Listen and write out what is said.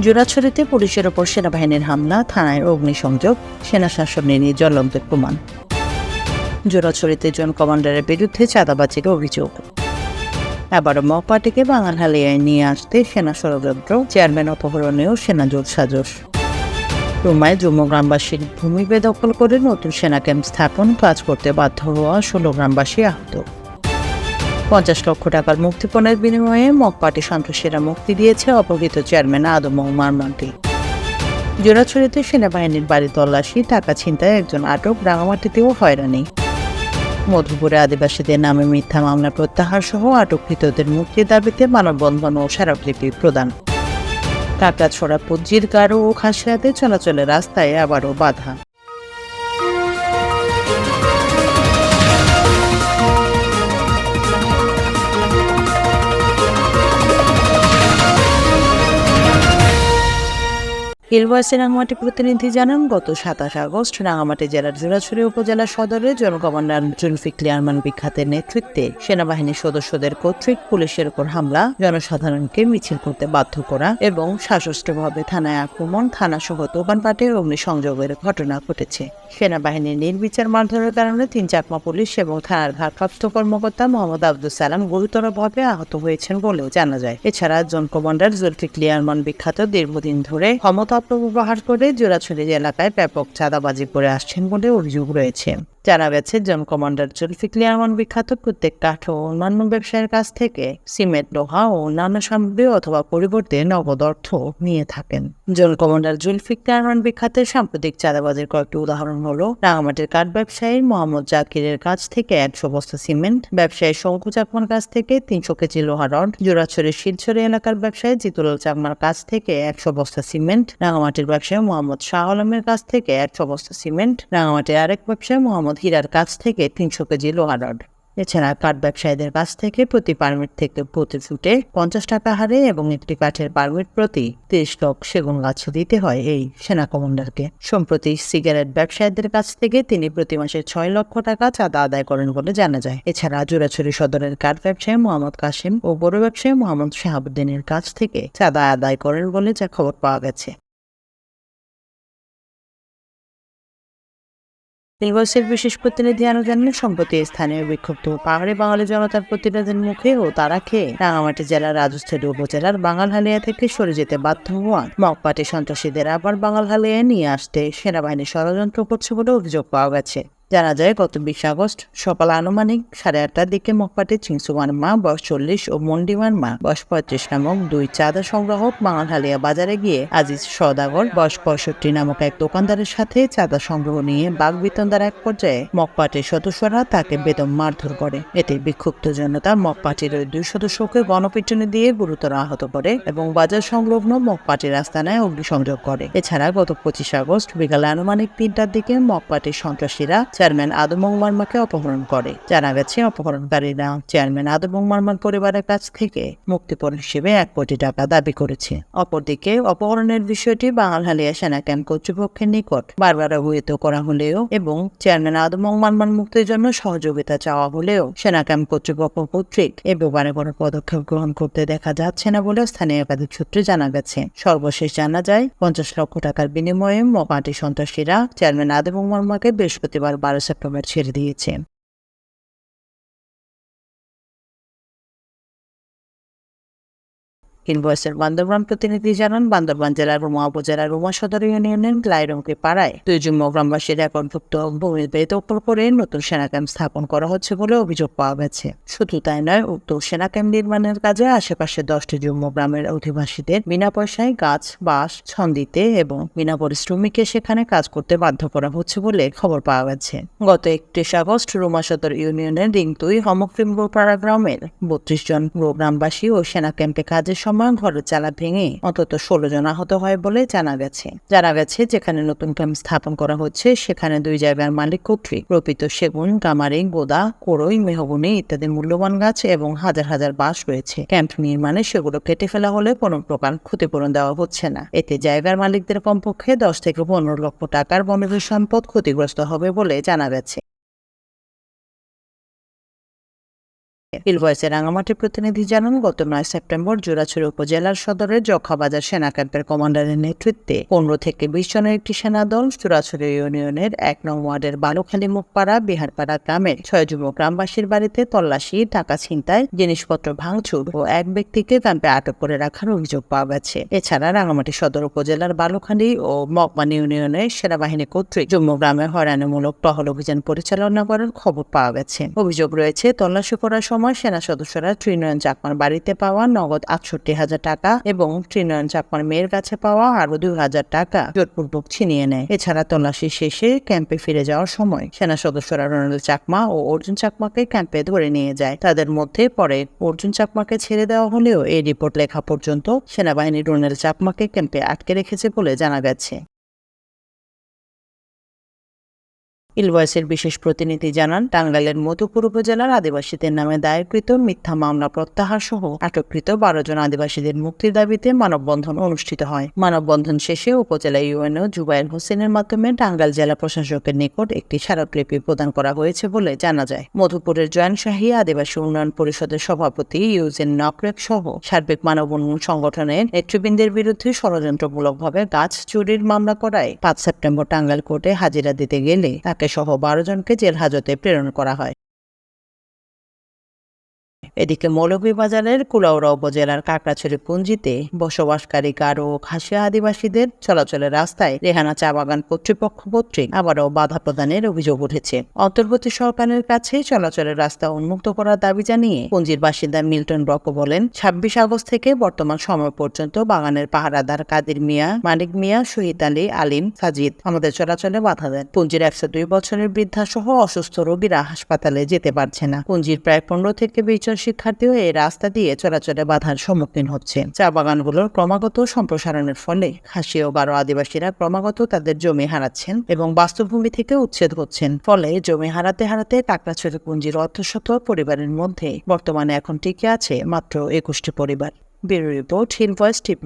জোড়াছড়িতে পুলিশের ওপর সেনাবাহিনীর হামলা, থানায় অগ্নিসংযোগ, সেনা শাসন নিয়ে জ্বলন্ত প্রমাণ। জোড়াছড়িতে জন কমান্ডারের বিরুদ্ধে চাঁদাবাজির অভিযোগ। আবারও মক পার্টিকে বাঙাল হালিয়ায় নিয়ে আসতে সেনা ষড়যন্ত্র, চেয়ারম্যান অপহরণেও সেনা জোট সাজস রুমায় জম্মু গ্রামবাসীর ভূমি বেদখল করে নতুন সেনা ক্যাম্প স্থাপন, কাজ করতে বাধ্য হওয়া ষোলো গ্রামবাসী আহত। পঞ্চাশ লক্ষ টাকার মুক্তিপণের বিনিময়ে মক পার্টি সন্ত্রাসীরা মুক্তি দিয়েছে অপহৃত চেয়ারম্যান আদম মারমান্টি জোড়াছড়িতে সেনাবাহিনীর বাড়ি তল্লাশি, টাকা ছিনতায় একজন আটক, রাঙামাটিতেও হয়রানি। মধুপুরে আদিবাসীদের নামে মিথ্যা মামলা প্রত্যাহার সহ আটককৃতদের মুক্তির দাবিতে মানববন্ধন ও স্মারকলিপি প্রদান। কাকড়াছড়া পজ্জির গাড়ো ও খাসিয়াতে চলাচলের রাস্তায় আবারও বাধা। হিলভয়েসের রাঙামাটি প্রতিনিধি জানান, গত সাতাশ আগস্ট রাঙামাটি জেলার জোড়াছড়ি উপজেলা সদরে জন কমান্ডার জুলফিকলি আরমান বিখ্যাতের নেতৃত্বে সেনাবাহিনীর সদস্যদের কর্তৃক পুলিশের উপর হামলা, জনসাধারণকে মিছিল করতে বাধ্য করা এবং সশস্ত্রভাবে থানায় আক্রমণ থানা সহ দোকানপাটে অগ্নিসংযোগের ঘটনা ঘটেছে। সেনাবাহিনীর নির্বিচার মারধরের কারণে তিন চাকমা পুলিশ এবং থানার ভারপ্রাপ্ত কর্মকর্তা মোহাম্মদ আব্দুল সালাম গুরুতরভাবে আহত হয়েছেন বলেও জানা যায়। এছাড়া জন কমান্ডার জুলফিকলি আরমান বিখ্যাত দীর্ঘদিন ধরে ক্ষমতা অপব্যবহার করে জোড়াছড়ি এলাকায় ব্যাপক চাঁদাবাজি করে আসছেন বলে অভিযোগ রয়েছে। জানা গেছে জন কমান্ডার জুলফিকলি আরমান বিখ্যাত প্রত্যেক কাঠ ও অন্যান্য ব্যবসায়ের কাছ থেকে সিমেন্ট, লোহা ও অন্যান্য সামগ্রী অথবা পরিবর্তে নগদ অর্থ নিয়ে থাকেন। জন কমান্ডার জুলফিকলি আরমান বিখ্যাতের সাম্প্রতিক চাঁদাবাজির কয়েকটি উদাহরণ হলো, রাঙামাটির কাঠ ব্যবসায়ী মোহাম্মদ জাকিরের কাছ থেকে একশো বস্তা সিমেন্ট, ব্যবসায়ী শঙ্কু চাকমার কাছ থেকে তিনশো কেজি লোহা রড জোড়াছড়ির শিলছড়ি এলাকার ব্যবসায়ী জিতুল চাকমার কাছ থেকে একশো বস্তা সিমেন্ট রাঙামাটির ব্যবসায়ী মোহাম্মদ শাহ আলমের কাছ থেকে একশো বস্তা সিমেন্ট, রাঙামাটির আরেক ব্যবসায়ী মোহাম্মদ হীরার কাছ থেকে তিনশো কেজি লোহা রড। এছাড়া কাঠ ব্যবসায়ীদের কাছ থেকে প্রতি পারমিট থেকে প্রতি ফুটে পঞ্চাশ টাকা হারে এবং একটি কাঠের পারমিট প্রতি তিরিশ লক্ষ সেগুন গাছ দিতে হয় এই সেনা কমান্ডারকে। সম্প্রতি সিগারেট ব্যবসায়ীদের কাছ থেকে তিনি প্রতি মাসে ছয় লক্ষ টাকা চাঁদা আদায় করেন বলে জানা যায়। এছাড়া জোড়াছড়ি সদরের কাঠ ব্যবসায়ী মোহাম্মদ কাসিম ও বড় ব্যবসায়ী মোহাম্মদ শাহাবুদ্দিনের কাছ থেকে চাঁদা আদায় করেন বলে যা খবর পাওয়া গেছে। নির্বাচনের বিশেষ প্রতিনিধি আরও জানেন সম্প্রতি স্থানীয় বিক্ষুব্ধ পাহাড়ে বাঙালি জনতার প্রতিনিধির মুখে ও তারা খেয়ে রাঙামাটি জেলার রাজস্থলী উপজেলার বাঙালহালিয়া থেকে সরে যেতে বাধ্য হওয়া মগপাটি সন্ত্রাসীদের আবার বাঙালহালিয়ায় নিয়ে আসতে সেনাবাহিনী ষড়যন্ত্র করছে বলে অভিযোগ পাওয়া গেছে। জানা যায়, গত বিশ আগস্ট সকাল আনুমানিক সাড়ে আটটার দিকে মকপাটি চিংসুমার মা, বয়স চল্লিশ, ও মন্ডিমার মা, বয়স পঁয়ত্রিশ নামক দুই চাঁদা সংগ্রাহক বাঙালহালিয়া বাজারে গিয়ে আজিজ সদাগর বয়স পঁয়ষট্টি নামক এক দোকানদারের সাথে চাঁদা সংগ্রহ নিয়ে বাঘ বিতন্দার এক পর্যায়ে মকপাটির সদস্যরা তাকে বেদম মারধর করে। এতে বিক্ষুব্ধ জনতা মকপাটির ওই দুই সদস্যকে গণপিটুনি দিয়ে গুরুতর আহত করে এবং বাজার সংলগ্ন মকপাটির আস্তানায় অগ্নিসংযোগ করে। এছাড়া গত পঁচিশ আগস্ট বিকালে আনুমানিক তিনটার দিকে মকপাটির সন্ত্রাসীরা চেয়ারম্যান আদমং মার্মাকে অপহরণ করে। জানা গেছে, অপহরণকারীরা চেয়ারম্যান আদমং মার্মার পরিবারের কাছ থেকে মুক্তিপণ হিসেবে এক কোটি টাকা দাবি করেছে। অপরদিকে, অপহরণের বিষয়টি বাঙালহালিয়া সেনা ক্যাম্প কর্তৃপক্ষের নিকট বারবার অবহিত করা হলেও এবং চেয়ারম্যান আদমং মার্মার মুক্তির জন্য সহযোগিতা চাওয়া হলেও সেনা ক্যাম্প কর্তৃপক্ষ কর্তৃক এ ব্যাপারে কোনো পদক্ষেপ গ্রহণ করতে দেখা যাচ্ছে না বলে স্থানীয় একাধিক সূত্রে জানা গেছে। সর্বশেষ জানা যায়, পঞ্চাশ লক্ষ টাকার বিনিময়ে মকাটি সন্ত্রাসীরা চেয়ারম্যান আদমং মার্মাকে বৃহস্পতিবার বারো সেপ্টেম্বর ছেড়ে দিয়েছে। ইনভয়েসের বান্দরবান প্রতিনিধি জানান, বান্দরবান জেলার রুমা উপজেলার রুমা সদর ইউনিয়নের গ্লাইরমকে পাড়ায় দুই যুগ্ম গ্রামবাসীর একরভুক্ত ভূমি বেদখল করে নতুন সেনা ক্যাম্প স্থাপন করা হচ্ছে বলে অভিযোগ পাওয়া গেছে। শুধু তাই নয়, উক্ত সেনা ক্যাম্প নির্মাণের কাজে আশেপাশে দশটি যুগ্ম গ্রামের অধিবাসীদের বিনা পয়সায় গাছ, বাঁশ ছন দিতে এবং বিনা পরিশ্রমিকে সেখানে কাজ করতে বাধ্য করা হচ্ছে বলে খবর পাওয়া গেছে। গত একত্রিশ আগস্ট রুমা সদর ইউনিয়নের রিংতুই হমক্রিমপাড়া গ্রামের বত্রিশ জন গ্রামবাসী ও সেনা ক্যাম্পে কাজের ঘরের চালা ভেঙে অন্তত ষোলো জন আহত হয় বলে জানা গেছে। জানা গেছে, যেখানে নতুন ক্যাম্প স্থাপন করা হচ্ছে, সেখানে দুই জায়গার মালিক কর্তৃক রোপিত সেগুন, গামারি গোদা কোরই মেহগুনি ইত্যাদি মূল্যবান গাছ এবং হাজার হাজার বাঁশ রয়েছে। ক্যাম্প নির্মাণে সেগুলো কেটে ফেলা হলে কোনো প্রকার ক্ষতিপূরণ দেওয়া হচ্ছে না। এতে জায়গার মালিকদের কমপক্ষে দশ থেকে পনেরো লক্ষ টাকার বনজ সম্পদ ক্ষতিগ্রস্ত হবে বলে জানা গেছে। ইলভয়েসের রাঙামাটি প্রতিনিধি জানান, গত নয় সেপ্টেম্বর জোড়াছড়ি উপজেলার সদরের জখাবাজার সেনা ক্যাম্পের কমান্ডারের নেতৃত্বে পনেরো থেকে বিশ জনের একটি সেনা দল চুরাছড়ি ইউনিয়নের এক নং ওয়ার্ডের বালুখালী মুখপাড়া বিহারপাড়া গ্রামের ছয় যুবক গ্রামবাসীর বাড়িতে তল্লাশি, টাকা ছিনতাই, জিনিসপত্র ভাঙচুর ও এক ব্যক্তিকে ক্যাম্পে আটক করে রাখার অভিযোগ পাওয়া গেছে। এছাড়া রাঙামাটি সদর উপজেলার বালুখালী ও মকমানি ইউনিয়নের সেনাবাহিনী কর্তৃক জম্মু গ্রামে হয়রানিমূলক টহল অভিযান পরিচালনা করার খবর পাওয়া গেছে। অভিযোগ রয়েছে, তল্লাশি করার সময় সেনা সদস্যরা ত্রিনয়ন চাকমার বাড়িতে পাওয়া নগদ আটষট্টি হাজার টাকা এবং ত্রিনয়ন চাকমার মেয়ের কাছে পাওয়া আরও দুই হাজার টাকা জোরপূর্বক ছিনিয়ে নেয়। এছাড়া তল্লাশি শেষে ক্যাম্পে ফিরে যাওয়ার সময় সেনা সদস্যরা রোনাল্ড চাকমা ও অর্জুন চাকমাকে ক্যাম্পে ধরে নিয়ে যায়। তাদের মধ্যে পরে অর্জুন চাকমাকে ছেড়ে দেওয়া হলেও এই রিপোর্ট লেখা পর্যন্ত সেনাবাহিনী রোনাল্ড চাকমাকে ক্যাম্পে আটকে রেখেছে বলে জানা গেছে। ইলভয়েসের বিশেষ প্রতিনিধি জানান, টাঙ্গাইলের মধুপুর উপজেলার আদিবাসীদের নামে দায়েরকৃত মিথ্যা মামলা প্রত্যাহার সহ আটককৃত বারো জন আদিবাসীদের মুক্তির দাবিতে মানববন্ধন অনুষ্ঠিত হয়। মানববন্ধন শেষে উপজেলা ইউএনও জুবাইর হোসেনের মাধ্যমে টাঙ্গাইল জেলা প্রশাসকের নিকট একটি স্মারকলিপি প্রদান করা হয়েছে বলে জানা যায়। মধুপুরের জয়নশাহী আদিবাসী উন্নয়ন পরিষদের সভাপতি ইউজেন নকরেক সহ সার্বিক মানব উন্নয়ন সংগঠনের নেতৃবৃন্দের বিরুদ্ধে ষড়যন্ত্রমূলকভাবে গাছ চুরির মামলা করায় পাঁচ সেপ্টেম্বর টাঙ্গাইল কোর্টে হাজিরা দিতে গেলে তাকে সহ বারো জনকে জেল হাজতে প্রেরণ করা হয়। এদিকে মৌলভীবাজারের কুলাউড়া উপজেলার কাকড়াছড়ি পুঞ্জিতে বসবাসকারী গারো খাসিয়া আদিবাসীদের চলাচলের রাস্তায় রেহানা চা বাগান কর্তৃপক্ষ কর্তৃক আবারও বাধা প্রদানের অভিযোগ উঠেছে। অন্তর্বর্তী সরকারের কাছে চলাচলের রাস্তা উন্মুক্ত করার দাবি জানিয়ে পুঞ্জির বাসিন্দা মিল্টন ব্রক বলেন, ছাব্বিশ আগস্ট থেকে বর্তমান সময় পর্যন্ত বাগানের পাহারাদার কাদির মিয়া, মানিক মিয়া, শহীদ আলী, আলিম, সাজিদ আমাদের চলাচলে বাধা দেন। পুঞ্জির একশো দুই বছরের বৃদ্ধা সহ অসুস্থ রোগীরা হাসপাতালে যেতে পারছে না। পুঞ্জির প্রায় পনেরো থেকে বিশ জন শিক্ষার্থীও এই রাস্তা দিয়ে চলাচলে বাধার সম্মুখীন হচ্ছে। চা বাগানগুলোর ক্রমাগত সম্প্রসারণের ফলে খাসি ও গারো আদিবাসীরা ক্রমাগত তাদের জমি হারাচ্ছেন এবং বাস্তুভূমি থেকে উচ্ছেদ হচ্ছেন। ফলে জমি হারাতে হারাতে কাকড়াছড়ি পুঞ্জির অর্ধশত পরিবারের মধ্যে বর্তমানে এখন টিকে আছে মাত্র একুশটি পরিবার। Bureau report, hill voice TV